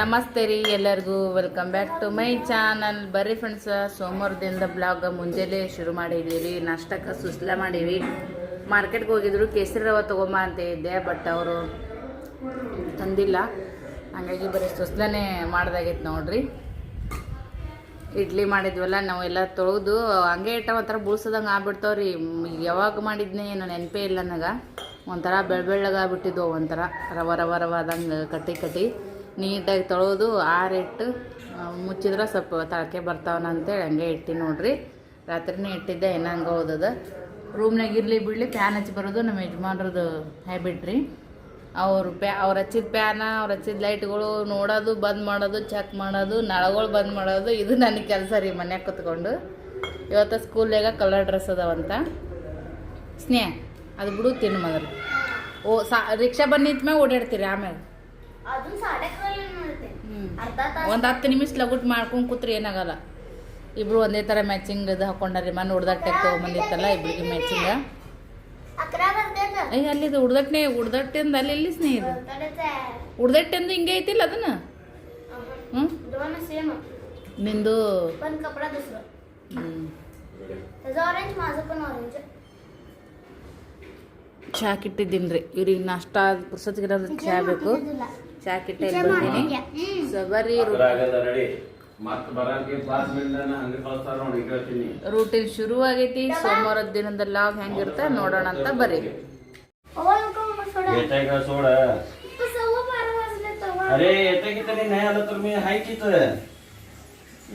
ನಮಸ್ತೆ ರೀ ಎಲ್ಲರಿಗೂ. Welcome back to my channel ಬರ್ರಿ ಫ್ರೆಂಡ್ಸ್ ಸೋಮವಾರದಿಂದ ಬ್ಲಾಗ್ ಮುಂಜಾನೆ ಶುರು ಮಾಡಿದ್ದೀವಿ ನಾಷ್ಟಕ್ಕೆ ಸುಸ್ಲ ಮಾಡೀವಿ. ಮಾರ್ಕೆಟ್ಗೆ ಹೋಗಿದ್ರು, ಕೇಸರಿ ರವೆ ತೊಗೊಂಬ ಅಂತ ಇದ್ದೆ ಬಟ್ ಅವರು ತಂದಿಲ್ಲ. ಹಾಗಾಗಿ ಬರೀ ಸುಸ್ಲನೇ ಮಾಡ್ದಾಗೈತೆ ನೋಡ್ರಿ. ಇಡ್ಲಿ ಮಾಡಿದ್ವಲ್ಲ, ನಾವೆಲ್ಲ ತೊಳೆದು, ಹಂಗೆ ಇಟ್ಟ ಒಂಥರ ಬುಳ್ಸದಂಗೆ ಆಗ್ಬಿಡ್ತಾವ್ರಿ. ಯಾವಾಗ ಮಾಡಿದ್ನಿ ಏನು ನೆನಪೇ ಇಲ್ಲ ನನಗೆ. ಒಂಥರ ಬೆಳ್ ಬೆಳ್ಳಗೆ ಆಗ್ಬಿಟ್ಟಿದ್ವು ಒಂಥರ ರವ ರವ ರವ ಆದಂಗೆ ಕಟ್ಟಿ ಕಟ್ಟಿ. ನೀಟಾಗಿ ತೊಳೆದು ಆರಿಟ್ಟು ಮುಚ್ಚಿದ್ರೆ ಸ್ವಲ್ಪ ತಳಕೆ ಬರ್ತಾವನ ಅಂತೇಳಿ ಹಂಗೆ ಇಟ್ಟು ನೋಡ್ರಿ. ರಾತ್ರಿನೇ ಇಟ್ಟಿದ್ದೆ ಏನಂಗೆ ಹಂಗೆ ಓದದ. ರೂಮ್ನಾಗ ಇರಲಿ ಬಿಡಲಿ ಫ್ಯಾನ್ ಹಚ್ಚಿ ಬರೋದು ನಮ್ಮ ಯಜಮಾನ್ರದ್ದು ಹ್ಯಾಬಿಟ್ ರೀ. ಅವ್ರು ಪ್ಯಾ, ಅವ್ರು ಹಚ್ಚಿದ ಪ್ಯಾನ ಅವ್ರು ಹಚ್ಚಿದ ಲೈಟ್ಗಳು ನೋಡೋದು, ಬಂದ್ ಮಾಡೋದು ಚೆಕ್ ಮಾಡೋದು, ನಳಗಳು ಬಂದ್ ಮಾಡೋದು, ಇದು ನನಗೆ ಕೆಲಸ ರೀ ಮನ್ಯಾಗ ಕುತ್ಕೊಂಡು. ಇವತ್ತು ಸ್ಕೂಲ್ನಾಗ ಕಲರ್ ಡ್ರೆಸ್ ಅದಾವಂತ. ಸ್ನೇಹ, ಅದು ಬಿಡು ತಿನ್ನು ಮೊದಲು. ಓ, ಸಾ, ರಿಕ್ಷಾ ಬಂದು ನಿಂತ ಮ್ಯಾಗ ಓಡಾಡ್ತೀರಿ ಆಮೇಲೆ. ಒಂದು ಹತ್ತು ನಿಮಿಷ ಲಗುಟ್ ಮಾಡ್ಕೊಂಡು ಕೂತ್ರಿ ಏನಾಗಲ್ಲ. ಇಬ್ರು ಒಂದೇ ತರ ಮ್ಯಾಚಿಂಗ್ ಇದು ಹಾಕೊಂಡ್ರಿ. ಮನ್ ಉಡ್ದಟ್ಟೆ ತಗೊಂಬಂದಿತ್ತಲ್ಲ ಇಬ್ರಿಗೆ ಮ್ಯಾಚಿಂಗ ಅಯ್ಯ ಅಲ್ಲಿದು ಉಡ್ದಟ್ಟೆ ಅಂದ ಅಲ್ಲಿ ಎಲ್ಲಿ ಸ್ನೇಹಿತ? ಉಡ್ದಟ್ಟೆಂದು ಹಿಂಗೆ ಐತಿಲ್ಲ ಅದನ್ನ? ಹ್ಞೂ ನಿಂದು? ಚಹಾ ಕಿಟ್ಟಿದ್ದೀನಿ ರೀ ಇವ್ರಿಗೆ ನಾಷ್ಟ ಪುರ್ಸತ್ಗಿರೋದು ಚಾ ಬೇಕು? ಚಾಕ್ ಇಟ್ಟ ರೂಟೀನ್ ಶುರು ಆಗೈತಿ ಸೋಮವಾರದ ದಿನದ ಲಾಗ್ ಹೆಂಗಿರ್ತ ನೋಡೋಣ ಅಂತ ಬರ್ರಿ.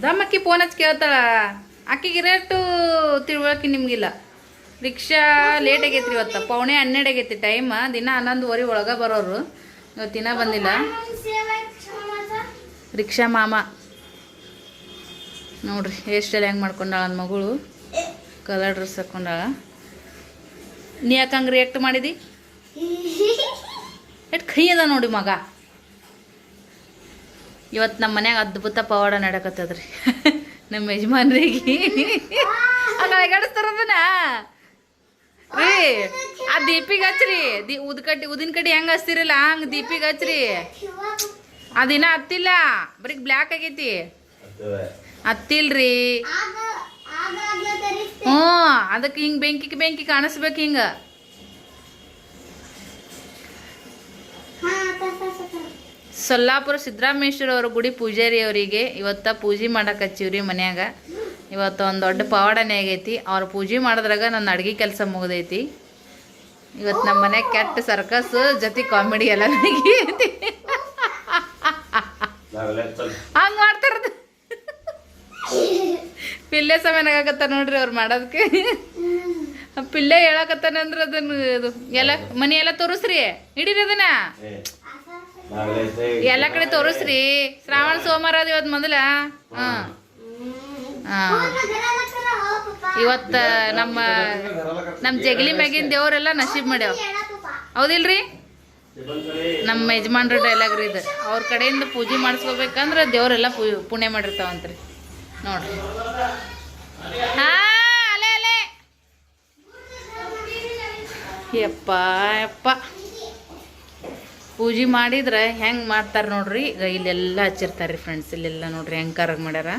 ದಮ್ಮಕ್ಕಿ ಫೋನ್ ಹಚ್ಚಿ ಕೇಳ್ತಾಳ. ಆಕಿಗೆ ರೇಟು ತಿಳ್ವಳಕಿ ನಿಮ್ಗಿಲ್ಲ. ರಿಕ್ಷಾ ಲೇಟ್ ಆಗೈತ್ರಿ ಇವತ್ತು. ಪೌಣೆ ಹನ್ನೆರಡು ಆಗೈತಿ ಟೈಮ್ ದಿನ ಹನ್ನೊಂದುವರೆ ಒಳಗೆ ಬರೋರು. ಇವತ್ತಿನ ಬಂದಿಲ್ಲ. ರಿಕ್ಷಾ ಮಾಮ. ನೋಡ್ರಿ ಹೇರ್ ಸ್ಟೈಲ್ ಹೆಂಗೆ ಮಾಡ್ಕೊಂಡಾಳ ನನ್ನ ಮಗಳು. ಕಲರ್ ಡ್ರೆಸ್ ಹಾಕೊಂಡಾಳ. ನೀ ಯಾಕೆ ಹಂಗೆ ರಿಯಾಕ್ಟ್ ಮಾಡಿದಿ? ಎಟ್ ಕೈ ಅದ ನೋಡಿ ಮಗ. ಇವತ್ತು ನಮ್ಮ ಮನ್ಯಾಗ ಅದ್ಭುತ ಪವಾಡ ನಡಕತ್ತದ್ರಿ ನಮ್ಮ ಯಜಮಾನ್ರಿಗೆ. ಹಂಗೆ ಅದನ್ನ. ರೀ ಆ ದೀಪಿಗೆ ಹಚ್ರಿ. ದಿ ಉದ್ ಕಟ್ಟಿ ಉದಿನ ಕಟ್ಟಿ ಹೆಂಗೆ ಹಚ್ತಿರಲ್ಲ ಹಂಗೆ ದೀಪಿಗೆ ಹಚ್ರಿ. ಅದಿನ ಹತ್ತಿಲ್ಲ ಬರೀ ಬ್ಲ್ಯಾಕ್ ಆಗೈತಿ. ಹತ್ತಿಲ್ರಿ. ಹ್ಞೂ ಅದಕ್ಕೆ ಹಿಂಗೆ ಬೆಂಕಿಗೆ ಬೆಂಕಿ ಕಾಣಿಸ್ಬೇಕು ಹಿಂಗೆ. ಸೊಲ್ಲಾಪುರ ಸಿದ್ದರಾಮೇಶ್ವರ ಅವ್ರ ಗುಡಿ ಪೂಜಾರಿ ಅವರಿಗೆ ಇವತ್ತ ಪೂಜೆ ಮಾಡಕ್ಕೆ ಹಚ್ಚಿವ್ರಿ ಮನ್ಯಾಗ. ಇವತ್ತು ಒಂದು ದೊಡ್ಡ ಪವಾಡನೆ ಆಗೈತಿ. ಅವ್ರ ಪೂಜೆ ಮಾಡಿದ್ರಾಗ ನನ್ನ ಅಡುಗೆ ಕೆಲಸ ಮುಗ್ದೈತಿ. ಇವತ್ತು ನಮ್ಮ ಮನೆ ಕೆಟ್ಟ ಸರ್ಕಸ್, ಜೊತೆ ಕಾಮಿಡಿ ಎಲ್ಲ ಆಗೈತಿ ಹಂಗೆ ಮಾಡ್ತಾರದ. ಪಿಲ್ಲೆ ಸಮಯನಾಗತ್ತ ನೋಡ್ರಿ ಅವ್ರು ಮಾಡೋದಕ್ಕೆ ಪಿಲ್ಲೆ ಹೇಳಕತ್ತಾನೆ ಅಂದ್ರೆ ಅದನ್ನ ಇದು ಎಲ್ಲ ಮನೆ ಎಲ್ಲ ತೋರಿಸ್ರಿ. ಹಿಡೀರಿ ಅದನ್ನ. ಎಲ್ಲ ಕಡೆ ತೋರಿಸ್ರಿ. ಶ್ರಾವಣ, ಸೋಮವಾರ ಇವತ್ ಇವತ್ತು ಮೊದಲ? ಹಾಂ. ಹಾಂ. ಇವತ್ತ ನಮ್ಮ ನಮ್ಮ ಜಗಲಿ ಮ್ಯಾಗಿನ ದೇವರೆಲ್ಲ ನಶೀಬ್ ಮಾಡ್ಯಾವ. ಹೌದಿಲ್ರಿ? ನಮ್ಮ ಯಜಮಾನ್ರ ಡೈಲಾಗ್ ರೀ ಇದು. ಅವ್ರ ಕಡೆಯಿಂದ ಪೂಜೆ ಮಾಡಿಸ್ಕೋಬೇಕಂದ್ರ ದೇವರೆಲ್ಲ ಪುಣ್ಯ ಮಾಡಿರ್ತಾವಂತ್ರಿ. ನೋಡ್ರಿ. ಹಾಂ, ಅಲೆ ಅಲೆ. ಯಪ್ಪ ಯಪ್ಪ. ಪೂಜೆ ಮಾಡಿದ್ರೆ ಹೆಂಗೆ ಮಾಡ್ತಾರೆ ನೋಡ್ರಿ? ಈಗ ಇಲ್ಲೆಲ್ಲ ಹಚ್ಚಿರ್ತಾರೆ ರೀ ಫ್ರೆಂಡ್ಸ್ ಇಲ್ಲೆಲ್ಲ ನೋಡ್ರಿ ಹೆಂಗೆ ಕರಗ್ ಮಾಡ್ಯಾರ.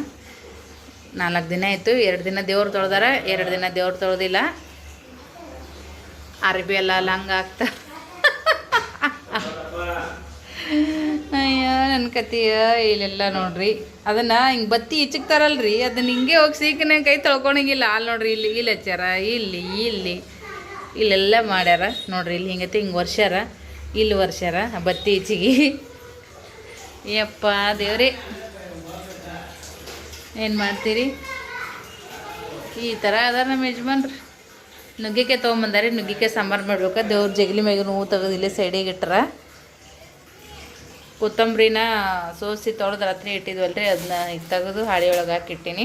ನಾಲ್ಕು ದಿನ ಆಯಿತು, ಎರಡು ದಿನ ದೇವ್ರು ತೊಳ್ದಾರ, ಎರಡು ದಿನ ದೇವ್ರು ತೊಳೆದಿಲ್ಲ. ಅರಬಿ ಎಲ್ಲ ಲಂಗ ಆಗ್ತಾರೆ ಅಯ್ಯೋ ನನ್ನ ಕತಿಯ ಇಲ್ಲೆಲ್ಲ ನೋಡ್ರಿ. ಅದನ್ನು ಹಿಂಗೆ ಬತ್ತಿ ಇಚ್ಚಕ್ತಾರಲ್ರಿ ಅದನ್ನ ಹಿಂಗೆ ಹೋಗಿ ಸೀಕನೆ ಕೈ ತೊಳ್ಕೊಳಂಗಿಲ್ಲ. ಅಲ್ಲಿ ನೋಡ್ರಿ ಇಲ್ಲಿ ಇಲ್ಲಿ ಹಚ್ಚಾರ ಇಲ್ಲಿ ಇಲ್ಲಿ ಇಲ್ಲೆಲ್ಲ ಮಾಡ್ಯಾರ. ನೋಡ್ರಿ ಇಲ್ಲಿ ಹಿಂಗತಿ, ಹಿಂಗೆ ವರ್ಷಾರ. ಇಲ್ಲಿ ವರ್ಷರ ಬತ್ತಿ ಈಚಿಗೆ. ಯಪ್ಪ ದೇವ್ರಿ. ಏನು ಮಾಡ್ತೀರಿ? ಈ ಥರ ಅದಾರ ನಮ್ಮ ಯಜಮಾನ್ರಿ. ನುಗ್ಗಿಕಾಯಿ ತೊಗೊಂಬಂದಾರಿ, ನುಗ್ಗಿಕಾಯಿ ಸಾಂಬಾರು ಮಾಡ್ಬೇಕು. ದೇವ್ರ ಜಗಲಿ ಮೇಗ ನೋವು ತೆಗೆದಿಲ್ಲ ಸೈಡಿಗೆ ಇಟ್ರ. ಕೊತ್ತಂಬರಿನ ಸೋಸಿ ತೊಳೆದು ರಾತ್ರಿ ಇಟ್ಟಿದ್ವಲ್ರಿ ಅದನ್ನ ಈಗ ತೆಗೆದು ಹಾಳಿ ಒಳಗೆ ಹಾಕಿಟ್ಟಿನಿ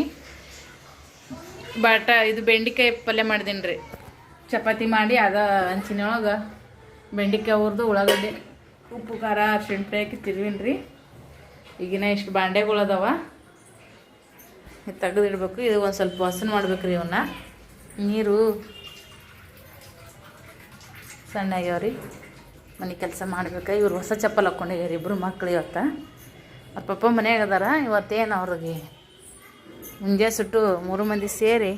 ಬಾಟ, ಇದು ಬೆಂಡಿಕಾಯಿ ಪಲ್ಯ ಮಾಡಿದೀನಿ ರೀ ಚಪಾತಿ ಮಾಡಿ ಅದ ಹಂಚಿನೊಳಗೆ. ಬೆಂಡಿಕಾಯಿ ಹುರಿದು ಉಳ್ಳಾಗಡ್ಡೆ, ಉಪ್ಪು, ಖಾರ, ಶುಂಠಿ ಹಾಕಿ ತಿರುವಿನಿ ರೀ ಈಗಿನ ಇಷ್ಟು ಬಾಂಡೆಗಳು ಅದಾವ. ತೆಗೆದಿಡ್ಬೇಕು. ಇದು ಒಂದು ಸ್ವಲ್ಪ ವಾಸನೆ ಮಾಡ್ಬೇಕು ಇವನ್ನ ನೀರು ಸಣ್ಣ ಆಗ್ಯಾವ್ರಿ ಮನೆ ಕೆಲಸ ಮಾಡ್ಬೇಕು. ಇವ್ರು ಹೊಸ ಚಪ್ಪಲ್ ಹಾಕ್ಕೊಂಡಿದ್ದಾರೆ ಇಬ್ಬರು ಮಕ್ಳು ಇವತ್ತು. ಅವ್ರ ಪಪ್ಪ ಮನೆಯಾಗ ಅದಾರ. ಇವತ್ತೇನು ಅವ್ರಿಗೆ ಮುಂಜೆ ಸುಟ್ಟು ಮೂರು ಮಂದಿ ಸೇರಿ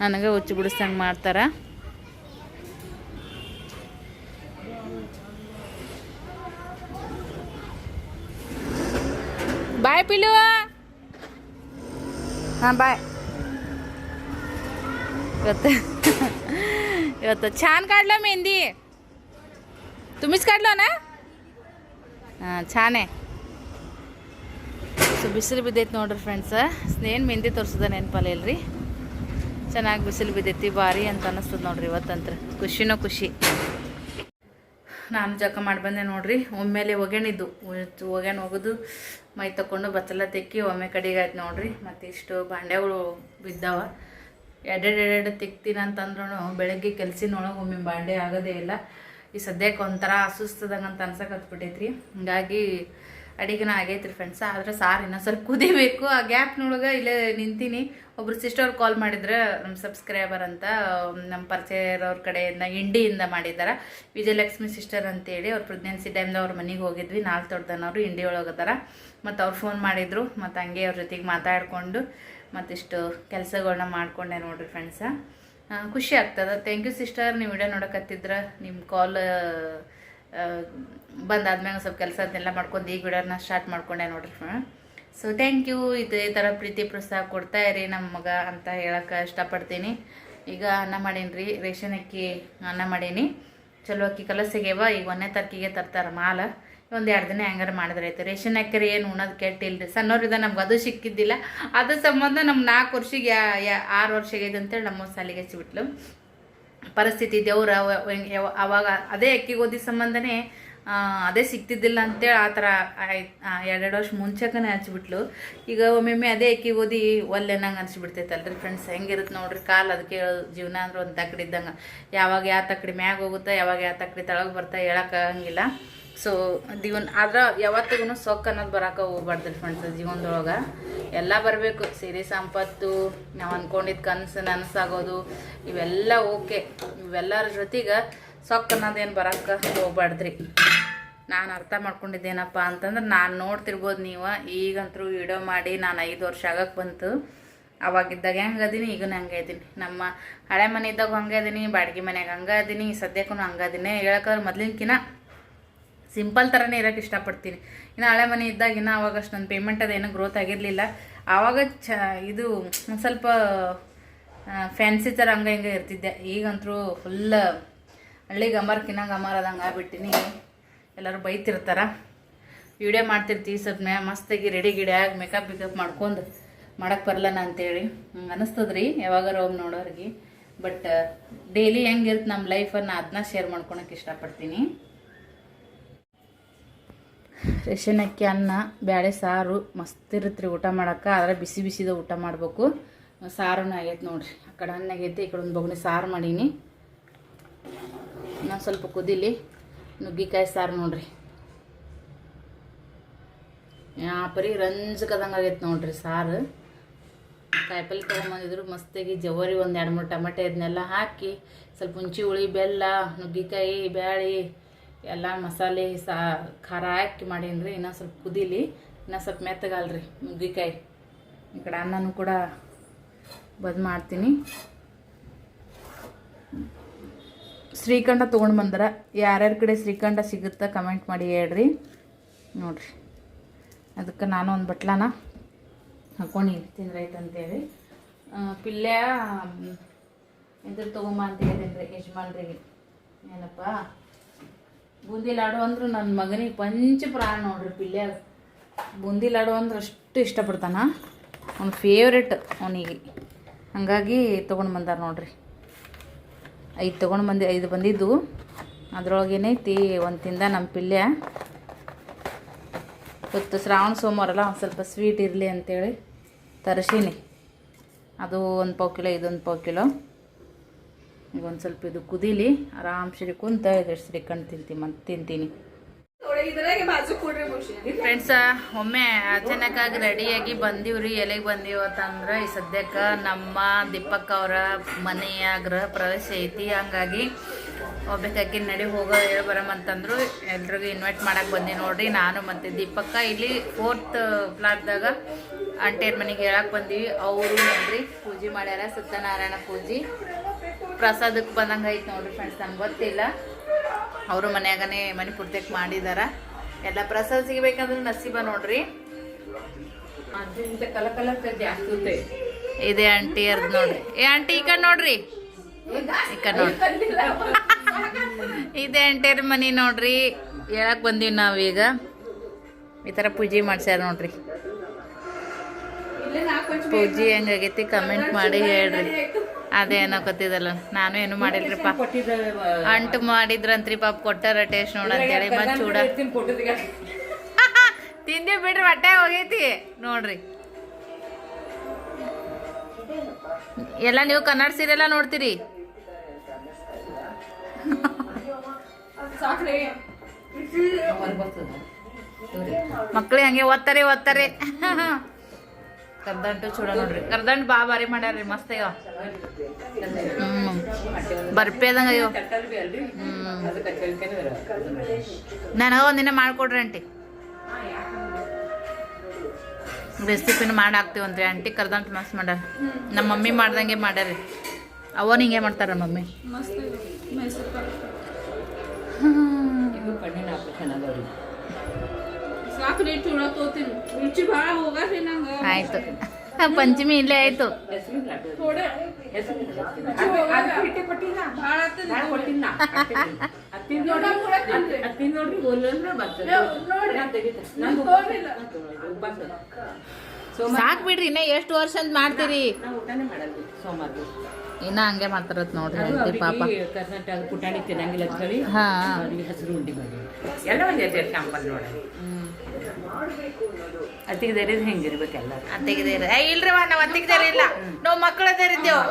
ನನಗೆ ಹುಚ್ಚು ಬಿಡಿಸ್ದಂಗೆ ಮಾಡ್ತಾರ. ಬಾಯ್ ಪಿಲು ಹಾಂ ಬಾಯ್ ಇವತ್ತು ಇವತ್ತು छान काढलं मेहंदी तुम्हीच काढलं ना ಹಾಂ छान आहे ಸೊ ಬಿಸಿಲು ಬಿದ್ದೈತೆ ನೋಡ್ರಿ ಫ್ರೆಂಡ್ಸ ಏನು ಮೆಹಂದಿ ತೋರಿಸೋದ ನೆನಪಲ್ಲ ಇಲ್ರಿ ಚೆನ್ನಾಗಿ ಬಿಸಿಲು ಬಿದ್ದೈತಿ ಭಾರಿ ಅಂತ ಅನ್ನಿಸ್ತದ ನೋಡ್ರಿ ಇವತ್ತಂತ್ರ ಖುಷಿನೋ ಖುಷಿ ನಾನು ಜಕ ಮಾಡಿ ಬಂದೆ ನೋಡ್ರಿ. ಒಮ್ಮೆಲೆ ಒಗೆಣಿದ್ದು ಒಗೆನ್ ಹೋಗೋದು ಮೈ ತಕೊಂಡು ಬತ್ತಲ ತೆಕ್ಕಿ ಒಮ್ಮೆ ಕಡೆಗೆ ಆಯ್ತು ನೋಡ್ರಿ. ಮತ್ತು ಇಷ್ಟು ಬಾಂಡೆಗಳು ಬಿದ್ದಾವ. ಎರಡೆರಡೆರಡು ಎರಡು ತೆಗ್ತೀನಿ ಅಂತಂದ್ರೂ ಬೆಳಗ್ಗೆ ಕೆಲ್ಸಿನೊಳಗೆ ಒಮ್ಮೆ ಬಾಂಡೆ ಆಗೋದೇ ಇಲ್ಲ. ಈ ಸದ್ಯಕ್ಕೆ ಒಂಥರ ಅಸುಸ್ತದಂಗೆ ಅಂತ ಅನ್ಸಕ್ಕೆ ಹತ್ಬಿಟ್ಟೈತ್ರಿ. ಹಿಂಗಾಗಿ ಅಡಿಗೆನ ಆಗೈತ್ರಿ ಫ್ರೆಂಡ್ಸ್ ಆದ್ರೆ ಸಾರು ಸ್ವಲ್ಪ ಕುದಿಬೇಕು. ಆ ಗ್ಯಾಪ್ನೊಳಗೆ ಇಲ್ಲೇ ನಿಂತೀನಿ. ಒಬ್ರು ಸಿಸ್ಟರ್ ಕಾಲ್ ಮಾಡಿದ್ರೆ ನಮ್ಮ ಸಬ್ಸ್ಕ್ರೈಬರ್ ಅಂತ ನಮ್ಮ ಪರಿಚಯ ಇರೋರ ಕಡೆಯಿಂದ ಇಂಡಿಯಿಂದ ಮಾಡಿದ್ದಾರೆ ವಿಜಯಲಕ್ಷ್ಮಿ ಸಿಸ್ಟರ್ ಅಂತೇಳಿ ಅವ್ರು ಪ್ರೆಗ್ನೆನ್ಸಿ ಟೈಮ್ದಾಗ ಅವ್ರ ಮನೆಗೆ ಹೋಗಿದ್ವಿ. ನಾಲ್ಕು ತೊಡ್ದನವರು ಇಂಡಿ ಒಳಗದಾರ. ಮತ್ತು ಅವ್ರು ಫೋನ್ ಮಾಡಿದ್ರು. ಮತ್ತು ಹಂಗೆ ಅವ್ರ ಜೊತೆಗೆ ಮಾತಾಡಿಕೊಂಡು ಮತ್ತಿಷ್ಟು ಕೆಲಸಗಳನ್ನ ಮಾಡ್ಕೊಂಡೆ ನೋಡ್ರಿ ಫ್ರೆಂಡ್ಸ ಖುಷಿ ಆಗ್ತದೆ. ಥ್ಯಾಂಕ್ ಯು ಸಿಸ್ಟರ್ ನೀವು ವಿಡಿಯೋ ನೋಡಕತ್ತಿದ್ರೆ ನಿಮ್ಮ ಕಾಲ್ ಬಂದಾದ್ಮೇಲೆ ಸ್ವಲ್ಪ ಕೆಲಸ ಅದನ್ನೆಲ್ಲ ಮಾಡ್ಕೊಂಡು ಈಗ ವಿಡಿಯೋನ ಸ್ಟಾರ್ಟ್ ಮಾಡ್ಕೊಂಡೆ ನೋಡ್ರಿ ಸೊ ಥ್ಯಾಂಕ್ ಯು ಇದೇ ಥರ ಪ್ರೀತಿ ಪ್ರೋತ್ಸಾಹ ಕೊಡ್ತಾ ಇರಿ ನಮ್ಮ ಮಗ ಅಂತ ಹೇಳಕ್ಕೆ ಇಷ್ಟಪಡ್ತೀನಿ. ಈಗ ಅನ್ನ ಮಾಡೀನಿ ರೇಷನ್ ಅಕ್ಕಿ ಅನ್ನ ಮಾಡೀನಿ. ಚಲೋ ಅಕ್ಕಿ ಕಲಸಿಗೆವ ಈಗ ಒಂದನೇ ತಾರೀಕಿಗೆ ತರ್ತಾರೆ ಮಾಲ. ಒಂದು ಎರಡು ದಿನ ಹೆಂಗಾರ ಮಾಡಿದ್ರೆ ಆಯ್ತು. ರೇಷನ್ ಅಕ್ಕಿ ಏನು ಉಣ್ಣೋದು ಕೆಟ್ಟಿಲ್ರಿ ಸಣ್ಣವ್ರಿದ ನಮ್ಗೆ ಅದು ಸಿಕ್ಕಿದ್ದಿಲ್ಲ. ಅದ್ರ ಸಂಬಂಧ ನಮ್ಮ ನಾಲ್ಕು ವರ್ಷಕ್ಕೆ ಯಾ ಆರು ವರ್ಷ ಆಗೈತೆ ಅಂತೇಳಿ ನಮ್ಮ ಸಾಲಿಗೆ ಹಚ್ಚಿಬಿಟ್ಲು. ಪರಿಸ್ಥಿತಿ ದೇವ್ರ ಅವಾಗ ಅದೇ ಅಕ್ಕಿ ಗೋಧಿ ಸಂಬಂಧನೇ ಅದೇ ಸಿಗ್ತಿದ್ದಿಲ್ಲ ಅಂತೇಳಿ ಆ ಥರ ಎರಡೆರಡು ವರ್ಷ ಮುಂಚೆಕನೇ ಹಚ್ಬಿಟ್ಲು. ಈಗ ಒಮ್ಮೊಮ್ಮೆ ಅದೇ ಅಕ್ಕಿ ಗೋಧಿ ಒಲ್ಲೆ ನಂಗೆ ಫ್ರೆಂಡ್ಸ್ ಹೆಂಗಿರುತ್ತೆ ನೋಡ್ರಿ ಕಾಲು ಅದಕ್ಕೆ ಜೀವನ ಅಂದ್ರೆ ಒಂದು ತಕ್ಕಡಿ ಇದ್ದಂಗೆ. ಯಾವಾಗ ಯಾವ ತಕ್ಕಡಿ ಮ್ಯಾಗ ಹೋಗುತ್ತೆ, ಯಾವಾಗ ಯಾವ ತಕ್ಕಡಿ ತಳಗೆ ಬರ್ತಾ ಹೇಳೋಕ್ಕಾಗಂಗಿಲ್ಲ ಸೊ ಜೀವನ ಆದ್ರೆ ಯಾವತ್ತಿಗೂ ಸೊಕ್ಕ ಅನ್ನೋದು ಬರಾಕ ಹೋಗ್ಬಾರ್ದು ಫ್ರೆಂಡ್ಸ್ ಜೀವನದೊಳಗೆ. ಎಲ್ಲ ಬರಬೇಕು. ಸಿರಿ, ಸಂಪತ್ತು, ನಾವು ಅಂದ್ಕೊಂಡಿದ್ದ ಕನಸು ನನಸಾಗೋದು ಇವೆಲ್ಲ ಓಕೆ. ಇವೆಲ್ಲರ ಜೊತೆಗೆ ಸೊಕ್ಕ ಅನ್ನೋದೇನು ಬರಕ್ಕೆ ಹೋಗ್ಬಾರ್ದ್ರಿ. ನಾನು ಅರ್ಥ ಮಾಡ್ಕೊಂಡಿದ್ದೇನಪ್ಪ ಅಂತಂದ್ರೆ ನಾನು ನೋಡ್ತಿರ್ಬೋದು ನೀವು. ಈಗಂತರೂ ವಿಡಿಯೋ ಮಾಡಿ ನಾನು ಐದು ವರ್ಷ ಆಗಕ್ಕೆ ಬಂತು. ಅವಾಗಿದ್ದಾಗ ಹೆಂಗೆ ಅದೀನಿ ಈಗ ಹಂಗೆ ಇದೀನಿ. ನಮ್ಮ ಹಳೆ ಮನೆ ಇದ್ದಾಗ ಹಂಗೆ ಅದೀನಿ, ಬಾಡಿಗೆ ಮನೆಯಾಗ ಹಂಗೆ ಅದೀನಿ ಸದ್ಯಕ್ಕೂ ಹಂಗೆ ಅದೀನಿ. ಹೇಳಕ್ಕಾದ್ರೆ ಮೊದ್ಲಿನ್ಕಿನ ಸಿಂಪಲ್ ಥರನೇ ಇರೋಕ್ಕೆ ಇಷ್ಟಪಡ್ತೀನಿ. ಇನ್ನು ಹಳೆ ಮನೆ ಇದ್ದಾಗ ಇನ್ನೂ ಅಷ್ಟು ನನ್ನ ಪೇಮೆಂಟ್ ಅದೇನು ಗ್ರೋತ್ ಆಗಿರಲಿಲ್ಲ. ಆವಾಗ ಚ, ಇದು ಒಂದು ಸ್ವಲ್ಪ ಫ್ಯಾನ್ಸಿ ಥರ ಹಂಗೆ ಹಿಂಗೆ ಇರ್ತಿದ್ದೆ. ಈಗಂತರೂ ಫುಲ್ ಹಳ್ಳಿ ಗಮಾರ್ಕಿನ್ನ ಗಮಾರ್ ಅದಂಗೆ ಆಗ್ಬಿಟ್ಟಿನಿ. ಎಲ್ಲರೂ ಬೈತಿರ್ತಾರ. ವಿಡಿಯೋ ಮಾಡ್ತಿರ್ತೀವಿ ಸ್ವಲ್ಪ ಮೇ ಮಸ್ತಾಗಿ ರೆಡಿ ಗಿಡಿ ಆಗಿ ಮೇಕಪ್ ಗಿಕಪ್ ಮಾಡ್ಕೊಂಡು ಮಾಡೋಕೆ ಬರಲ್ಲ ನಾನು ಅಂತೇಳಿ. ಹಂಗೆ ಅನಿಸ್ತದ್ರಿ ಯಾವಾಗಾರ ಹೋಗಿ ನೋಡೋರಿಗೆ. ಬಟ್ ಡೈಲಿ ಹೆಂಗಿರುತ್ತೆ ನಮ್ಮ ಲೈಫನ್ನು ಅದನ್ನ ಶೇರ್ ಮಾಡ್ಕೊಳಕ್ಕೆ ಇಷ್ಟಪಡ್ತೀನಿ. ರೇಷನ್ ಅಕ್ಕಿ ಅನ್ನ, ಬ್ಯಾಳೆ, ಸಾರು ಮಸ್ತ್ ಇರುತ್ತೆ ಊಟ ಮಾಡೋಕೆ ಆದರೆ ಬಿಸಿ ಬಿಸಿದ ಊಟ ಮಾಡಬೇಕು. ಸಾರುನು ಆಗೈತೆ ನೋಡಿರಿ. ಆ ಕಡೆ ಅನ್ನ ಆಗೈತೆ, ಈ ಕಡೆ ಒಂದು ಬೊಗಣಿ ಸಾರು ಮಾಡೀನಿ. ನಾನು ಸ್ವಲ್ಪ ಕುದಿಲಿ ನುಗ್ಗಿಕಾಯಿ ಸಾರು ನೋಡ್ರಿ. ಯಾ, ಪರಿ ರಂಜಕದಂಗೆ ಆಗೈತೆ ನೋಡ್ರಿ ಸಾರು. ಕಾಯಿಪಲ್ಲೆ ತೊಗೊಂಬಂದಿದ್ರು, ಮಸ್ತಾಗಿ ಜವರಿ ಒಂದು ಎರಡು ಮೂರು ಟಮಾಟೆ ಇದನ್ನೆಲ್ಲ ಹಾಕಿ, ಸ್ವಲ್ಪ ಹುಂಚಿ ಹುಳಿ, ಬೆಲ್ಲ, ನುಗ್ಗಿಕಾಯಿ, ಬ್ಯಾಳಿ ಎಲ್ಲ ಮಸಾಲೆ ಸಾ, ಖಾರ ಹಾಕಿ ಮಾಡೀನಿ ಇನ್ನೊಂದು ಸ್ವಲ್ಪ ಕುದೀಲಿ, ಇನ್ನೂ ಸ್ವಲ್ಪ ಮೆತ್ತಗಲ್ರಿ ನುಗ್ಗಿಕಾಯಿ. ಈ ಕಡೆ ಅನ್ನನೂ ಕೂಡ ಬದ್ ಮಾಡ್ತೀನಿ. ಶ್ರೀಖಂಡ ತೊಗೊಂಡು ಬಂದ್ರ. ಯಾರ್ಯಾರ ಕಡೆ ಶ್ರೀಖಂಡ ಸಿಗುತ್ತಾ ಕಮೆಂಟ್ ಮಾಡಿ ಹೇಳ್ರಿ. ನೋಡ್ರಿ. ಅದಕ್ಕೆ ನಾನು ಒಂದು ಬಟ್ಲನ ಹಾಕೊಂಡು ತಿಂದ್ರೈತೆ ಅಂತೇಳಿ. ಪಿಲ್ಯ ಇದ್ರ ತೊಗೊಂಬ ಅಂತ ಹೇಳಿದ್ರಿ ರೀ ಯಜಮಾನ್ರಿಗೆ. ಏನಪ್ಪ? ಬೂಂದಿ ಲಾಡು ಅಂದ್ರೆ ನನ್ನ ಮಗನಿಗೆ ಪಂಚ ಪ್ರಾಣ ನೋಡ್ರಿ ಪಿಲ್ಯ ಬೂಂದಿ ಲಾಡು ಅಂದ್ರೆ ಅಷ್ಟು ಇಷ್ಟಪಡ್ತಾನ. ಅವ್ನ ಫೇವ್ರೆಟ್ ಅವನಿಗೆ. ಹಾಗಾಗಿ ತೊಗೊಂಡು ಬಂದಾರ ನೋಡ್ರಿ. ಐದು ತೊಗೊಂಡು ಬಂದು, ಐದು ಬಂದಿದ್ದು. ಅದ್ರೊಳಗೆ ಏನೈತಿ ಒಂದು ತಿಂದ ನಮ್ಮ ಪಿಲ್ಯ ಇವತ್ತು ಶ್ರಾವಣ ಸೋಮವಾರ ಅಲ್ಲ, ಒಂದು ಸ್ವಲ್ಪ ಸ್ವೀಟ್ ಇರಲಿ ಅಂತೇಳಿ ತರಿಸೀನಿ. ಅದು ಒಂದು ಪಾವು ಕಿಲೋ, ಇದೊಂದು ಪಾವು ಕಿಲೋ. ಈಗ ಒಂದು ಸ್ವಲ್ಪ ಇದು ಕುದೀಲಿ, ಆರಾಮ್ ಶ್ರೀ ಕುಂತ ಇದು ಕಣ್ಣು ತಿಂತೀನಿ ಮತ್ತೆ ತಿಂತೀನಿ. ಫ್ರೆಂಡ್ಸ ಒಮ್ಮೆ ಅಚಾನಕ್ಕಾಗಿ ರೆಡಿಯಾಗಿ ಬಂದೀವ್ರಿ ಎಲೆಗೆ ಬಂದಿವ ಅಂತಂದ್ರೆ ಈ ಸದ್ಯಕ್ಕೆ ನಮ್ಮ ದೀಪಕ್ ಅವರ ಮನೆಯ ಗೃಹ ಪ್ರವೇಶ ಐತಿ, ಹಂಗಾಗಿ ಒಬ್ಬಾಕಿ ನಡಿ ಹೋಗೋ ಹೇಳಿ ಬರಮಂತಂದ್ರು ಎಲ್ರಿಗೂ ಇನ್ವೈಟ್ ಮಾಡಕ್ಕೆ ಬಂದಿ ನೋಡ್ರಿ, ನಾನು ಮತ್ತು ದೀಪಕ್ಕ ಇಲ್ಲಿ ಫೋರ್ತ್ ಫ್ಲಾಟ್ದಾಗ ಅಂಟೇರ್ ಮನೆಗೆ ಹೇಳಕ್ಕೆ ಬಂದೀವಿ, ಅವರು ನೋಡ್ರಿ, ಪೂಜೆ ಮಾಡ್ಯಾರ, ಸತ್ಯನಾರಾಯಣ ಪೂಜೆ. ಪ್ರಸಾದಕ್ಕೆ ಬಂದಂಗೆ ಐತೆ ನೋಡ್ರಿ ಫ್ರೆಂಡ್ಸ್ ನಂಗೆ ಗೊತ್ತಿಲ್ಲ. ಅವರು ಮನ್ಯಾಗನೇ ಮನೆ ಪೂರ್ತಿಯಾಗಿ ಮಾಡಿದಾರ. ಎಲ್ಲ ಪ್ರಸಾದ ಸಿಗಬೇಕಂದ್ರೆ ನಸೀಬ ನೋಡ್ರಿ. ಕಲ ಜಾಸ್ತಿ ಇದೆ ಆಂಟಿ ಅರ್ದ್ ನೋಡ್ರಿ. ಏ ಆಂಟಿ ಈಗ ನೋಡ್ರಿ. ನೋಡಿ ನೋಡ್ರಿ. ಇದೆ ಆಂಟಿಯರ್ ಮನಿ ನೋಡ್ರಿ. ಹೇಳಕ್ ಬಂದೀವಿ ನಾವೀಗ. ಈ ಥರ ಪೂಜೆ ಮಾಡ್ಸ್ಯಾರ ನೋಡ್ರಿ. ಪೂಜೆ ಹೆಂಗಾಗೈತಿ ಕಮೆಂಟ್ ಮಾಡಿ ಹೇಳ್ರಿ. ಅದೇ ಗೊತ್ತಿದಲ್ಲ ನಾನು ಏನು ಮಾಡಿಲ್ರಿಪ್ಪ ಅಂಟು ಮಾಡಿದ್ರಂತ್ರಿ ಪಾಪ ಕೊಟ್ಟಾರ ಟೇಸ್ಟ್ ನೋಡಂತೇಳಿ ಮತ್ತೆ ಚೂಡ. ತಿಂದಿ ಬಿಡ್ರಿ ಹೊಟ್ಟೆ ಹೋಗೈತಿ. ನೋಡ್ರಿ. ಎಲ್ಲ ನೀವು ಕನ್ನಡ ಸೀರೆಲ್ಲ ನೋಡ್ತೀರಿ? ಮಕ್ಳಿಗೆ ಹಂಗೆ ಓದ್ತಾರೆ ಓದ್ತಾರೆ. ಕರ್ದಂಟು ಚೂಡ ನೋಡ್ರಿ. ಕರ್ದಂಟು ಬಾ ಬಾರಿ ಮಾಡ್ಯಾರ್ರಿ ಮಸ್ತ್ ಅಯ್ಯೋ ಹ್ಮ್. ಬರ್ಪೇದಂಗ ಅಯ್ಯೋ ಹ್ಮ್. ನನಗ ಒಂದಿನ ಮಾಡ್ಕೊಡ್ರಿ ಆಂಟಿ. ರೆಸಿಪಿನ ಮಾಡಿ ಹಾಕ್ತೀವಂತ್ರಿ ಆಂಟಿ ಕರ್ದಂಟು ಮಸ್ತ್ ಮಾಡ್ಯಾರ. ನಮ್ಮ ಮಮ್ಮಿ ಮಾಡ್ದಂಗೆ ಮಾಡ್ಯಾರಿ ಅವನ್ ಹಿಂಗೆ ಮಾಡ್ತಾರ ಮಮ್ಮಿ. ಆಯ್ತು. ಪಂಚಮಿ ಇಲ್ಲೇ ಆಯ್ತು. ಸಾಕ್ ಬಿಡ್ರಿ ಇನ್ನ ಎಷ್ಟು ವರ್ಷ ಅಂತ ಮಾಡ್ತೀರಿ? ಇನ್ನ ಹಂಗೆ ಮಾಡ್ತಾರತ್ ನೋಡ್ರಿ ಪಾಪ. ಕರ್ನಾಟಕ ಪುಟಾಣಿ ತಿನ್ನಂಗಿಲ್ಲ ಹಾ. ಹಸಿರು ಉಂಡಿ ಎಲ್ಲ ಒಂದ್ ಎರಡು ಶಾಂಪಲ್ ನೋಡ ಅತ್ತಿಗೆ ಹೆಂಗಿರ್ಬೇಕೆಲ್ಲ ಅತ್ತಿಗಿದೇರಿ ಏ ಇಲ್ರಿ ನಾವು ಅತ್ತಿಗಿದೇರಿ ಇಲ್ಲ. ನಾವು ಮಕ್ಕಳ ದೇರಿದ್ದೇವು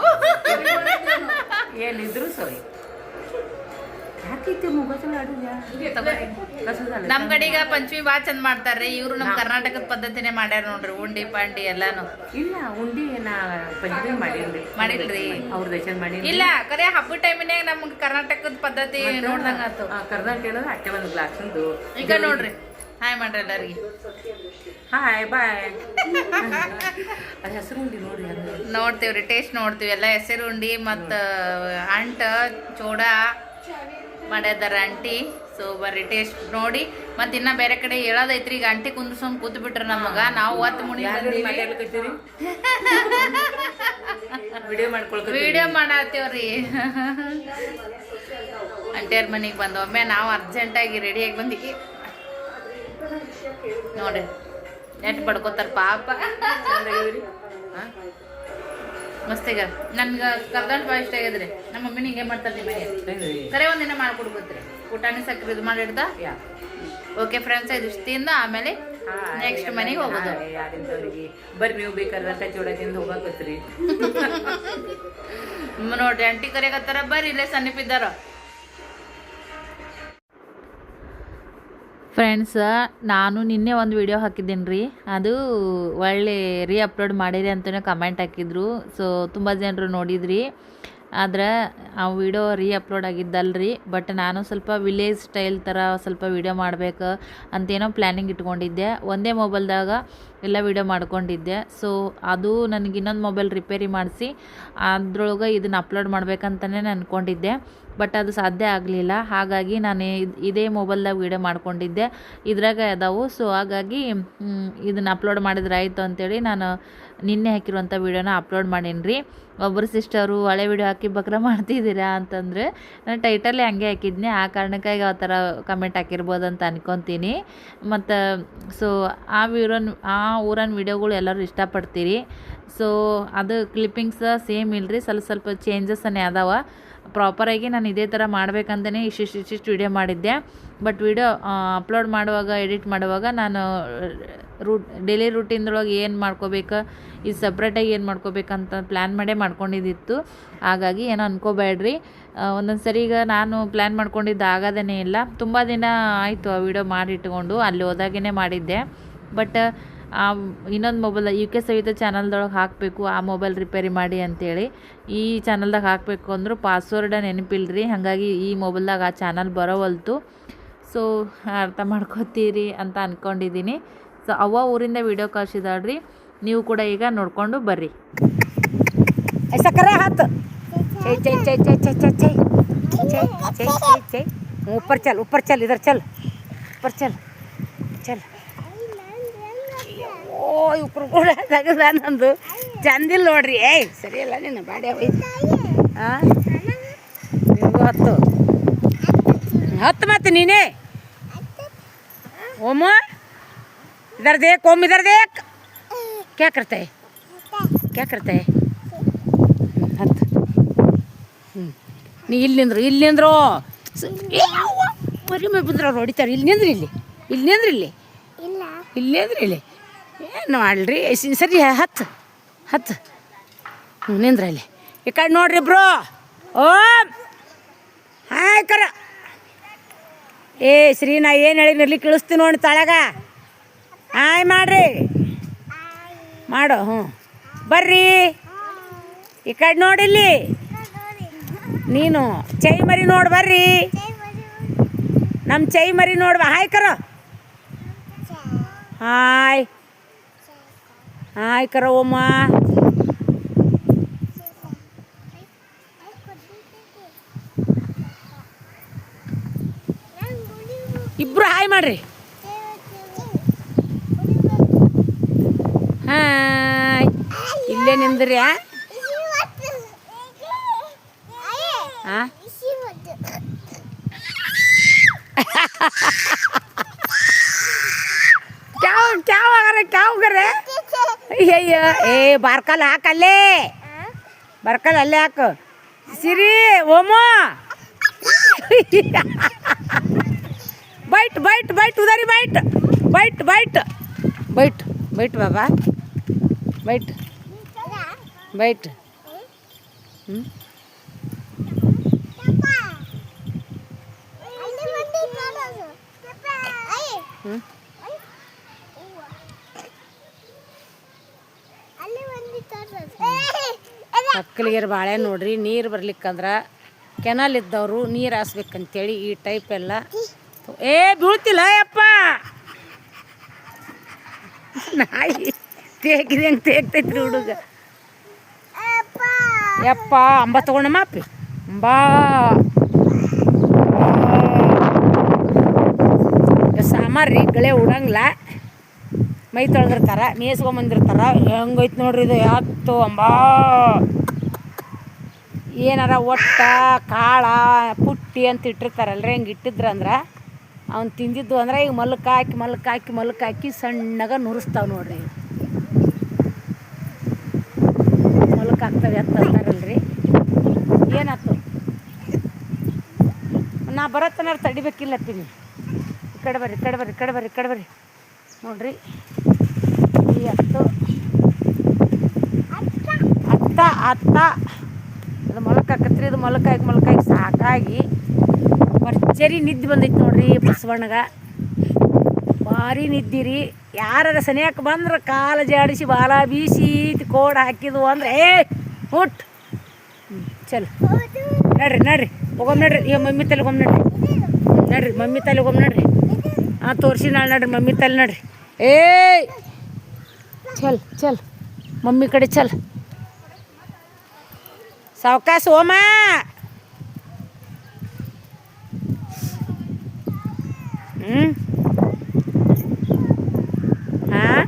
ಏನಿದ್ರು ಸರಿ. ನಮ್ ಕಡೆಗ ಪಂಚಮಿ ಬಾ ಚಂದ ಮಾಡ್ತಾರ್ರಿ. ಇವ್ರು ನಮ್ ಕರ್ನಾಟಕದ ಪದ್ಧತಿನೇ ಮಾಡ್ಯಾರ ನೋಡ್ರಿ. ಉಂಡಿ ಪಾಂಡಿ ಎಲ್ಲಾನು. ಇಲ್ಲ ಉಂಡಿ ನಾ ಪಂಚಮಿ ಮಾಡಿಲ್ರಿ. ಮಾಡಿಲ್ರಿ. ಅವ್ರ ದೇಶ ಮಾಡಿ ಇಲ್ಲ ಕರೆ ಹಬ್ಬದ ಟೈಮಿನಾಗ ನಮ್ಗ್ ಕರ್ನಾಟಕದ ಪದ್ಧತಿ ನೋಡ್ದಂಗ ಆತು. ಕರ್ನಾಟಕ ಅಟ್ಟೆ ಒಂದು ಗ್ಲಾಸ್ ಈಗ ನೋಡ್ರಿ. ಹಾಯ್ ಮಾಡ್ರಿ ಎಲ್ಲರಿಗೆ ಹಾಯ್ ಬಾಯ್ ಅದು ಹೆಸರು ಉಂಡಿ ನೋಡ್ರಿ ನೋಡ್ತೀವ್ರಿ ಟೇಸ್ಟ್ ನೋಡ್ತೀವಿ. ಎಲ್ಲ ಹೆಸರು ಉಂಡಿ ಮತ್ತು ಅಂಟ ಚೋಡ ಮಾಡ್ಯದಾರ ಅಂಟಿ. ಸೊ ಬರ್ರಿ ಟೇಸ್ಟ್ ನೋಡಿ. ಮತ್ತೆ ಇನ್ನ ಬೇರೆ ಕಡೆ ಹೇಳೋದೈತ್ರಿ ಈಗ ಆಂಟಿ ಕುಂದ್ರಸೊಂಡ್ ಕೂತ್ ಬಿಟ್ರ ನಮಗ ನಾವು ಒತ್ತು ಮುಣಿ ವಿಡಿಯೋ ಮಾಡತ್ತೇವ್ರಿ ಅಂಟಿಯರ್ ಮನೆಗೆ ಬಂದ ಒಮ್ಮೆ ನಾವು ಅರ್ಜೆಂಟಾಗಿ ರೆಡಿಯಾಗಿ ಬಂದಿವಿ. ನೋಡ್ರಿ ನೆಟ್ ಬಡ್ಕೋತಾರ ಪಾಪ. ಮಸ್ತಿಗ ನನ್ಗೆ ಕರ್ದಂಟ್ ಭಾಳ ಇಷ್ಟ ಆಗ್ಯದ್ರಿ ನಮ್ಮ ಮಮ್ಮಿ ಹಿಂಗೆ ಮಾಡ್ತಾರೆ ನಿಮಗೆ. ಕರೆ ಒಂದಿನ ಮಾಡ್ಕೊಡ್ಬೋದ್ರಿ ಊಟನೇ ಸಕ್ಕರೆ ಇದು ಮಾಡಿಡ್ದ? ಯಾ. ಓಕೆ ಫ್ರೆಂಡ್ಸ್ ಇದು ಇಷ್ಟಿಂದ ಆಮೇಲೆ ನೆಕ್ಸ್ಟ್ ಮನೆಗೆ ಹೋಗೋದು. ಬರ್ರಿ ನೀವು ಬೇಕಾದ್ರೆ ತಿಂದು ಹೋಗಕತ್ರಿ. ನೋಡ್ರಿ ಅಂಟಿ ಕರೆಗತ್ತಾರ ಬರ್ರಿ ಇಲ್ಲೇ ಸನ್ನಿಪಿದ್ದಾರ ಫ್ರೆಂಡ್ಸ ನಾನು ನಿನ್ನೆ ಒಂದು ವಿಡಿಯೋ ಹಾಕಿದ್ದೀನಿ ರೀ. ಅದು ಒಳ್ಳೆ ರೀ ಅಪ್ಲೋಡ್ ಮಾಡಿರಿ ಅಂತಲೇ ಕಮೆಂಟ್ ಹಾಕಿದ್ರು. ಸೊ ತುಂಬ ಜನರು ನೋಡಿದ್ರಿ. ಆದ್ರೆ, ಆ ವಿಡಿಯೋ ರೀ ಅಪ್ಲೋಡ್ ಆಗಿದ್ದಲ್ರಿ. ಬಟ್ ನಾನು ಸ್ವಲ್ಪ ವಿಲೇಜ್ ಸ್ಟೈಲ್ ಥರ ಸ್ವಲ್ಪ ವಿಡಿಯೋ ಮಾಡಬೇಕು ಅಂತೇನೋ ಪ್ಲ್ಯಾನಿಂಗ್ ಇಟ್ಕೊಂಡಿದ್ದೆ. ಒಂದೇ ಮೊಬೈಲ್ದಾಗ ಎಲ್ಲ ವಿಡಿಯೋ ಮಾಡ್ಕೊಂಡಿದ್ದೆ. ಸೊ ಅದು ನನಗೆ ಇನ್ನೊಂದು ಮೊಬೈಲ್ ರಿಪೇರಿ ಮಾಡಿಸಿ, ಅದ್ರೊಳಗೆ ಇದನ್ನು ಅಪ್ಲೋಡ್ ಮಾಡ್ಬೇಕಂತಲೇ ನಾನು ಅಂದ್ಕೊಂಡಿದ್ದೆ ಬಟ್ ಅದು ಸಾಧ್ಯ ಆಗಲಿಲ್ಲ. ಹಾಗಾಗಿ ನಾನು ಇದ್- ಮೊಬೈಲ್ದಾಗ ವೀಡಿಯೋ ಮಾಡ್ಕೊಂಡಿದ್ದೆ. ಇದ್ರಾಗ ಅದಾವು. ಸೊ ಹಾಗಾಗಿ ಇದನ್ನು ಅಪ್ಲೋಡ್ ಮಾಡಿದ್ರೆ ಆಯಿತು ಅಂಥೇಳಿ ನಾನು ನಿನ್ನೆ ಹಾಕಿರುವಂಥ ವೀಡಿಯೋನ ಅಪ್ಲೋಡ್ ಮಾಡೀನಿ ರೀ ಒಬ್ಬರು ಸಿಸ್ಟರು ಹಳೆ ವಿಡಿಯೋ ಹಾಕಿ ಬಕ್ರ ಮಾಡ್ತಿದ್ದೀರಾ ಅಂತಂದ್ರೆ ನಾನು ಟೈಟಲ್ಲೇ ಹಂಗೆ ಹಾಕಿದ್ನಿ. ಆ ಕಾರಣಕ್ಕಾಗಿ ಆ ಥರ ಕಮೆಂಟ್ ಹಾಕಿರ್ಬೋದು ಅಂತ ಅನ್ಕೊತೀನಿ. ಮತ್ತು ಸೊ ಆ ವೀರನ್ ಆ ಊರನ್ ವಿಡಿಯೋಗಳು ಎಲ್ಲರೂ ಇಷ್ಟಪಡ್ತೀರಿ. ಸೊ ಅದು ಕ್ಲಿಪ್ಪಿಂಗ್ಸ ಸೇಮ್ ಇಲ್ಲರಿ ಸ್ವಲ್ಪ ಸ್ವಲ್ಪ ಚೇಂಜಸ್ಸನ್ನೇ ಅದಾವ. ಪ್ರಾಪರಾಗಿ ನಾನು ಇದೇ ಥರ ಮಾಡಬೇಕಂತಲೇ ಇಷ್ಟಿಷ್ಟು ಇಷ್ಟಿಷ್ಟು ವಿಡಿಯೋ ಮಾಡಿದ್ದೆ. ಬಟ್ ವಿಡಿಯೋ ಅಪ್ಲೋಡ್ ಮಾಡುವಾಗ ಎಡಿಟ್ ಮಾಡುವಾಗ ನಾನು ರೂಟ್ ಡೈಲಿ ರೂಟೀನ್ದೊಳಗೆ ಏನು ಮಾಡ್ಕೋಬೇಕು ಇದು ಸಪ್ರೇಟಾಗಿ ಏನು ಮಾಡ್ಕೋಬೇಕಂತ ಪ್ಲ್ಯಾನ್ ಮಾಡೇ ಮಾಡ್ಕೊಂಡಿದ್ದಿತ್ತು. ಹಾಗಾಗಿ ಏನೋ ಅನ್ಕೋಬೇಡ್ರಿ. ಒಂದೊಂದು ಸರಿ ಈಗ ನಾನು ಪ್ಲ್ಯಾನ್ ಮಾಡ್ಕೊಂಡಿದ್ದು ಆಗೋದೇ ಇಲ್ಲ. ತುಂಬ ದಿನ ಆಯಿತು ಆ ವಿಡಿಯೋ ಮಾಡಿ ಇಟ್ಕೊಂಡು, ಅಲ್ಲಿ ಹೋದಾಗೇ ಮಾಡಿದ್ದೆ. ಬಟ್ ಆ ಇನ್ನೊಂದು ಮೊಬೈಲ್ ಯು ಕೆ ಸವಿತ ಚಾನಲ್ದೊಳಗೆ ಹಾಕಬೇಕು ಆ ಮೊಬೈಲ್ ರಿಪೇರಿ ಮಾಡಿ ಅಂತೇಳಿ ಈ ಚಾನಲ್ದಾಗ ಹಾಕಬೇಕು ಅಂದರೂ ಪಾಸ್ವರ್ಡ ನೆನಪಿಲ್ಲ ರೀ ಹಾಗಾಗಿ ಈ ಮೊಬೈಲ್ದಾಗ ಆ ಚಾನಲ್ ಬರೋವಲ್ತು ಸೊ ಅರ್ಥ ಮಾಡ್ಕೋತೀರಿ ಅಂತ ಅಂದ್ಕೊಂಡಿದ್ದೀನಿ ಸೊ ಅವ್ವ ಊರಿಂದ ವಿಡಿಯೋ ಕಳ್ಸಿದಾಳ್ರಿ ನೀವು ಕೂಡ ಈಗ ನೋಡಿಕೊಂಡು ಬರ್ರಿ ಚಲ್ ಉಪ್ಪರ್ ಚಲ್ ಇದರ್ इधर चल ಚಲ್ ಚಲ್ ಇವ್ರು ಕೂಡ ನಂದು. ಚಂದಿಲ್ಲ ನೋಡ್ರಿ. ಏಯ್ ಸರಿಯಲ್ಲ ನಿನ್ನ ಬಾಡಿ ಹಾಂ ನಿಮಗೂ ಹತ್ತು ಹತ್ತು ಮತ್ತೆ ನೀನೇ? ಓಮ? ಇದರ ದೇಕ್ ಓಮ್ ಇದರ ದೇಕ್? ಕ್ಯಾ ಕರ್ತೆ? ಕ್ಯಾ ಕರ್ತೆ? ಹತ್ತು. ಹ್ಞೂ ನೀ ಇಲ್ಲಿ ನಿಂದ್ರು ಇಲ್ಲಿ ನಿಂದ್ರು. ಮರಿ ಮೇ ಬಂದ್ರೆ ಅವ್ರು ಹೊಡಿತಾರೆ. ಇಲ್ಲಿ ನಿಂದ್ರಿ ಇಲ್ಲಿ. ಇಲ್ಲಿ ನಿಂದ್ರಿ ಇಲ್ಲಿ. ಇಲ್ಲಿ ನಿಂದ್ರಿ ಇಲ್ಲಿ. ಸ- ಸರಿ ಹತ್ತು ಹತ್ತು ಹ್ಞೂ ನಿಂದ್ರ ಇಲ್ಲಿ ಈ ಕಡೆ ನೋಡ್ರಿ ಬ್ರೋ. ಓಂ! ಹಾಯ್, ಕರ. ಏ, ಶ್ರೀ, ನಾ ಏನು ಹೇಳಿ ನಿರ್ಲಿಕ್ಕೆ ಇಳಿಸ್ತೀನಿ ನೋಡಿ ತಳಗ. ಹಾಯ್, ಮಾಡ್ರಿ. ಮಾಡು, ಹ್ಞೂ. ಬರ್ರಿ. ಈ ಕಡೆ ನೋಡಿಲ್ಲಿ ನೀನು ಚೈ ಮರಿ ನೋಡಿ, ಬರ್ರಿ. ನಮ್ಮ ಚೈ ಮರಿ ನೋಡುವ. ಹಾಯ್, ಕರ. Hi. Hai ke rumah. Ibrahim mari. Hai. Ilen endri ya? Hah? Kau kau kau kau kau ಅಯ್ಯಯ್ಯ ಏ ಬಾರ್ಕಲ್ ಹಾಕಲ್ಲೇ ಬರ್ಕಲ್ ಅಲ್ಲೇ ಹಾಕು. ಸಿರಿ ಓಮೋ. ಬೈಟ್ ಬೈಟ್ ಬೈಟ್ ಉದಾರಿ byte. Byte byte. Byte byte ಬಾಬಾ. Byte byte. ಹ್ಞೂ ಹ್ಞೂ ಮಕ್ಕಳಿಗೆ ಬಾಳೆ ನೋಡ್ರಿ, ನೀರು ಬರ್ಲಿಕ್ಕಂದ್ರೆ ಕೆನಲ್ ಇದ್ದವರು ನೀರು ಹಾಸ್ಬೇಕಂತೇಳಿ ಈ ಟೈಪ್ ಎಲ್ಲ. ಏ, ಬೀಳ್ತಿಲ್ಲ, ಯಪ್ಪ. ನಾಯಿ ತೇಗಿದೆ ಹಂಗೆ ತೇಗ್ತೈತ್ರಿ ಹುಡುಗ. ಯಪ್ಪ, ಅಂಬ ತಗೊಂಡಮ್ಮ ಅಪ್ಪಿ ಅಂಬಾ. ಸಾಮಾರು ರೀ ಗಳೆ ಉಡಂಗಿಲ್ಲ ಮೈ ತೊಳೆದಿರ್ತಾರೆ, ಮೇಯಿಸ್ಕೊಂಬಂದಿರ್ತಾರೆ. ಹೆಂಗೈತೆ ನೋಡ್ರಿ ಇದು ಯಾತ್ತು ಅಂಬಾ. ಏನಾರ ಒಟ್ಟ, ಕಾಳ, ಪುಟ್ಟಿ ಅಂತ ಇಟ್ಟಿರ್ತಾರಲ್ರಿ, ಹೆಂಗೆ ಇಟ್ಟಿದ್ರಂದ್ರೆ ಅವ್ನು ತಿಂದಿದ್ದು ಅಂದ್ರೆ ಈಗ ಮಲ್ಕ ಹಾಕಿ ಮಲ್ಕಾಕಿ ಮಲ್ಕ ಹಾಕಿ ಸಣ್ಣಗ ನುರಿಸ್ತಾವ ನೋಡ್ರಿ. ಮಲ್ಕ ಹಾಕ್ತಾವೆ ಅಂತ ಅಂತಾರಲ್ರಿ. ಏನಾಯ್ತು ನಾ ಬರತ್ತನಾರು ತಡಿಬೇಕಿಲ್ಲ ತಿನ್ನಿ ಈ ಕಡೆ ಬರ್ರಿ ಕಡೆ ಬರ್ರಿ ಕಡೆ ಬರ್ರಿ ಕಡೆ ಬರ್ರಿ. ನೋಡ್ರಿ. ಈ ಹತ್ತು. ಅತ್ತ ಅತ್ತ ಅದು ಮೊಳಕಾಕತ್ರಿ ಹಾಕಿ, ಮೊಳಕ ಹಾಕಿ ಸಾಕಾಗಿ ಭರ್ಜರಿ ನಿದ್ದೆ ಬಂದೈತೆ ನೋಡ್ರಿ ಬಸವಣ್ಣಗ. ಭಾರಿ ನಿದ್ದಿರಿ. ಯಾರ ಸನಿಯಕ್ಕೆ ಬಂದ್ರೆ ಕಾಲ ಜಾಡಿಸಿ, ಬಾಲ ಬೀಸಿ ಕೋಡ್ ಹಾಕಿದ್ವು ಅಂದ್ರೆ, ಏ, ಹುಟ್. ಚಲ್. ನಡ್ರಿ ನಡ್ರಿ. ಹೋಗಮ್ ನಡ್ರಿ. ಈಗ ಮಮ್ಮಿ ತಲೆ ಹೋಗಮ್ ನಡ್ರಿ. ನಡ್ರಿ, ಮಮ್ಮಿ ತಲೆ ಹೋಗಮ್ ನಡ್ರಿ. ಹಾಂ ತೋರಿಸಿ ನಾಳೆ ನಡ್ರಿ, ಮಮ್ಮಿ ತಲೆ ನಡ್ರಿ. ए! चल चल. मम्मीकडे चल. सावकाश हो ओमा हां?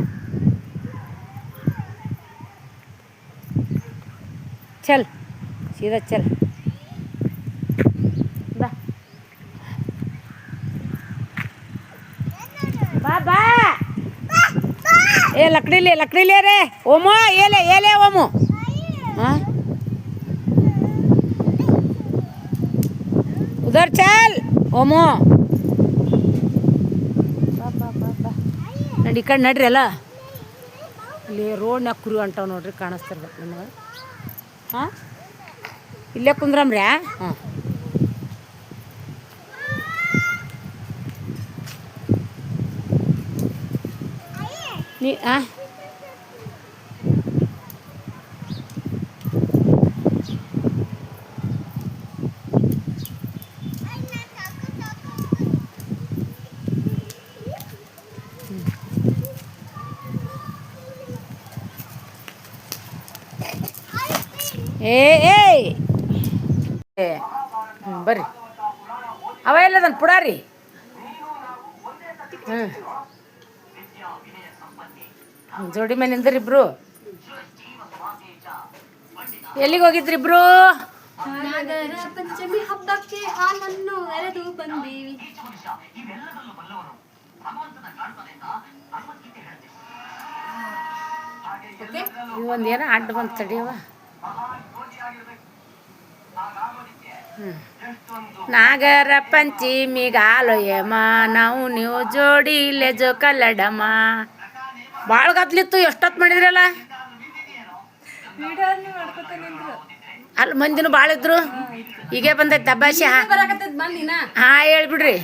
चल. सीधा चल. ए लकड़ी ले लकड़ी ले रे ओमो ये ले ये ले ओमो हाँ उधर चल ओमो ಬಾ ಬಾ ಬಾ ಬಾ ನಡಿ ಈ ಕಡೆ ನಡ್ರಿ ಅಲ್ಲ ಇಲ್ಲಿ ರೋಡ್ನ್ಯಾಗ ಕುರಿ ಹೊಂಟಾವ ನೋಡ್ರಿ ಕಾಣಿಸ್ತಿರ್ಬೇಕು ನಿಮಗೆ ಹಾಂ ಇಲ್ಲೇ ಕುಂದ್ರಮ್ರಿ ಹಾಂ ನೀ ಆ ಏ ಏಯ್. ಏ ಹ್ಞೂ ಬರ್ರಿ. ಅವ ಎಲ್ಲದನ್ ಪುಡಾರಿ? ಹ್ಞೂ ಜೋಡಿ ಮನೆ ಇಬ್ರು. ಎಲ್ಲಿಗೆ ಹೋಗಿದ್ರಿ ಇಬ್ರು? ನಾಗರ ಪಂಚಮಿ ಹಬ್ಬಕ್ಕೆ ಹಾಲನ್ನು ಎರೆದು ಬಂದೀವಿ. ಏನೋ ಅಡ್ಡ ಬಂತು ತಡಿಯವ ನಾಗರ ಪಂಚಮಿಗಾಲೋಯಮ್ಮ ನಾವು ನೀವು ಜೋಡಿ ಜೋ ಕಲ್ಲಡಮ ಭಾಳ ಗದ್ಲಿತ್ತು ಎಷ್ಟೊತ್ತು ಮಾಡಿದ್ರಲ್ಲ? ಅಲ್ಲಿ ಮಂದಿನೂ ಭಾಳ ಇದ್ರು. ಹೀಗೆ ಬಂದೈತೆ ದಬ್ಬಾಶಿ ಹಾ. ಹೇಳ್ಬಿಡ್ರಿ.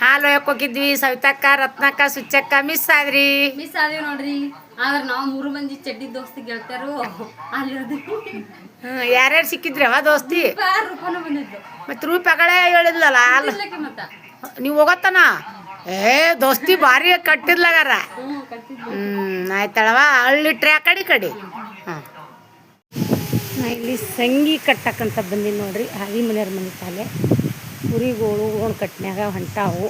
ಹಾಲು ಒಯ್ಯಕ್ ಹೋಗಿದ್ವಿ ಸವಿತಕ್ಕ ರತ್ನಕ್ಕ ಸುಚ್ಚಕ್ಕ ಮಿಸ್ ಆದ್ರಿ. ಮಿಸ್ ಆದ್ರಿ ನೋಡ್ರಿ. ಆದ್ರೆ ನಾವು ಮೂರು ಮಂದಿ ಚಡ್ಡಿ ದೋಸ್ತಿ ಗೆಳ್ತಾರು ಅಲ್ಲಿ ಹ್ಮ್ ಯಾರ್ಯಾರು ಸಿಕ್ಕಿದ್ರಿ ಅವ ದೋಸ್ತಿ? ಮತ್ತೆ ರೂಪಾಯಿ ಹೇಳಿದ್ಲಲ್ಲ ನೀವು ಹೋಗತ್ತನ? ಏ, ದೋಸ್ತಿ ಭಾರಿ ಕಟ್ಟಿದ್ಲಾಗಾರ. ಹ್ಞೂ ಆಯ್ತಳವ? ಅಳ್ಳಿಟ್ರೆ ಆ ಕಡೆ ಕಡೆ. ಹಾಂ. ನಾ ಇಲ್ಲಿ ಸಂಗಿ ಕಟ್ಟಕ್ಕಂತ ಬಂದೀನಿ ನೋಡ್ರಿ, ಹಾಗೆ ಮನೆಯವ್ರ ಮನೆ ಸಾಲೆ ಕುರಿಗಳು ಓಣ್ ಕಟ್ಟಿನಾಗ ಹೊಂಟಾವು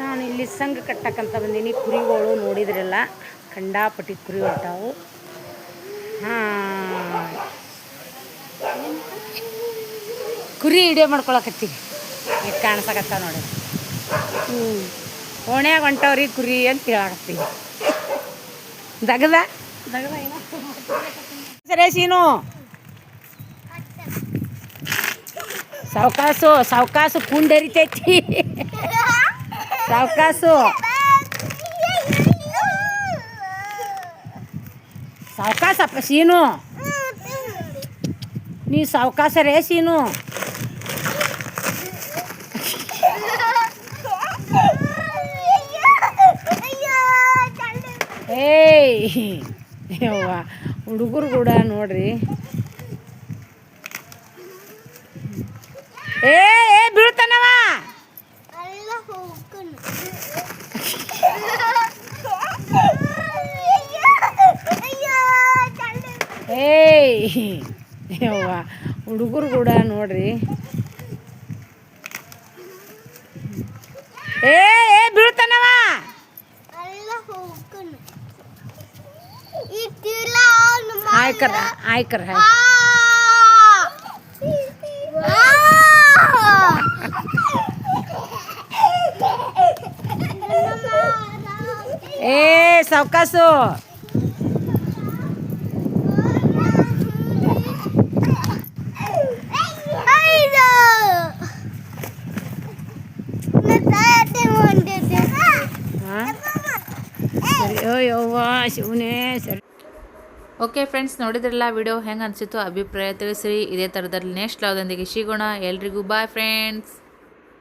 ನಾನು ಇಲ್ಲಿ ಸಂಘ ಕಟ್ಟಕ್ಕಂತ ಬಂದೀನಿ ಕುರಿಗಳು ನೋಡಿದ್ರಲ್ಲ? ಖಂಡಾಪಟ್ಟಿ ಕುರಿ ಹೊಂಟಾವು ಹಾಂ. ಕುರಿ ವಿಡಿಯೋ ಮಾಡ್ಕೊಳಕತ್ತೀವಿ ಈಗ ಕಾಣಿಸಕತ್ತ ನೋಡಿ. ಹ್ಞೂ ಓಣ್ಯಾಗ ಹೊಂಟವ್ರಿ ಕುರಿ ಅಂತ ಹೇಳಕತ್ತೀವಿ ದಗದ? ದಗದ ಸರಿ ಸೀನು ಸಾವಕಾಸು ಸಾವಕಾಸು ಕುಂಡರಿತೈತಿ. ಸಾವಕಾಸು. ಸಾವಕಾಸಪ್ಪ ಸೀನು. ನೀ ಸಾವಕಾಸರೇ ಸೀನು. ಏಯ್ ಹುಡುಗರು ಕೂಡ ನೋಡ್ರಿ ಏ ಏ ಬೀಳ್ತಾನವ ಏಯ್ ಯವ್ವ ಹುಡುಗರು ಕೂಡ ನೋಡ್ರಿ ಏ ಏ ಬೀಳ್ತಾನವ ಆಯ್ಕರ ಆಯ್ಕರ ಹಾಯ್ ಏ ಸಾವಕಾಸು. ಹಾಂ? ಸರಿ ಓ ಯವ್ವ ಶಿವನೇ. ಸರಿ ಓಕೆ ಫ್ರೆಂಡ್ಸ್ ನೋಡಿದ್ರಲ್ಲ ವಿಡಿಯೋ ಹೆಂಗೆ ಅನಿಸಿತು ಅಭಿಪ್ರಾಯ ತಿಳಿಸಿರಿ. ಇದೇ ಥರದಲ್ಲಿ ನೆಕ್ಸ್ಟ್ ಲಾವ್ದೊಂದಿಗೆ ಸಿಗೋಣ. ಎಲ್ರಿಗೂ ಬಾಯ್ ಫ್ರೆಂಡ್ಸ್